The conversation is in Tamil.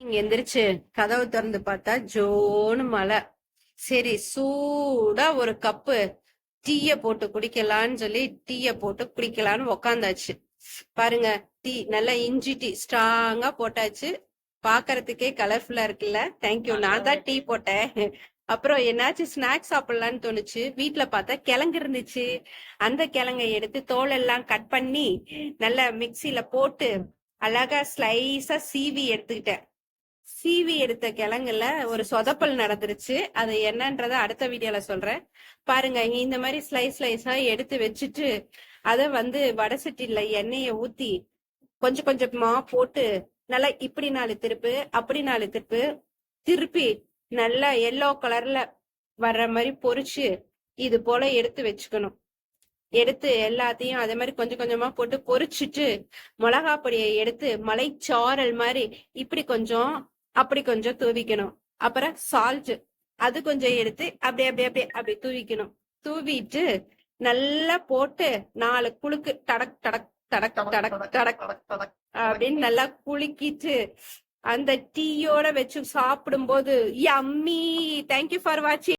இங்க எந்திரிச்சு கதவு திறந்து பார்த்தா ஜோனு மழை. சரி சூடா ஒரு கப்பு டீய போட்டு குடிக்கலான்னு சொல்லி டீய போட்டு குடிக்கலான்னு உக்காந்தாச்சு. பாருங்க டீ நல்லா இஞ்சி டீ ஸ்ட்ராங்கா போட்டாச்சு. பாக்குறதுக்கே கலர்ஃபுல்லா இருக்குல்ல. தேங்க்யூ நான் தான் டீ போட்டேன். அப்புறம் என்னாச்சு? ஸ்நாக்ஸ் சாப்பிடலான்னு தோணுச்சு. வீட்ல பார்த்தா கிழங்கு இருந்துச்சு. அந்த கிழங்கை எடுத்து தோல் எல்லாம் கட் பண்ணி நல்லா மிக்சியில போட்டு அழகா ஸ்லைஸா சீவி எடுத்துக்கிட்டேன். சீவி எடுத்த கிழங்குல ஒரு சொதப்பல் நடந்துருச்சு. அது என்னன்றத அடுத்த வீடியோல சொல்றேன். பாருங்க இந்த மாதிரி ஸ்லைஸ் ஸ்லைஸா எடுத்து வச்சுட்டு அத வந்து வடசட்டில எண்ணெய ஊத்தி கொஞ்சம் கொஞ்சமா போட்டு நல்லா இப்படி நாலு திருப்பு அப்படி நாலு திருப்பு திருப்பி நல்லா எல்லோ கலர்ல வர்ற மாதிரி பொறிச்சு இது போல எடுத்து வச்சுக்கணும். எடுத்து எல்லாத்தையும் அதே மாதிரி கொஞ்சம் கொஞ்சமா போட்டு பொறிச்சிட்டு மிளகா பொடியை எடுத்து மலைச்சாரல் மாதிரி இப்படி கொஞ்சம் அப்படி கொஞ்சம் தூவிக்கணும். அப்புறம் சால்ட் அது கொஞ்சம் எடுத்து அப்படியே அப்படியே அப்படியே அப்படி தூவிக்கணும். தூவிட்டு நல்லா போட்டு நாலு குலுக்கு டடக் டடக் டடக் டடக் டடக் அப்படின்னு நல்லா குலுக்கிட்டு அந்த டீயோட வச்சு சாப்பிடும்போது யம்மி தேங்க்யூ ஃபார் வாட்சிங்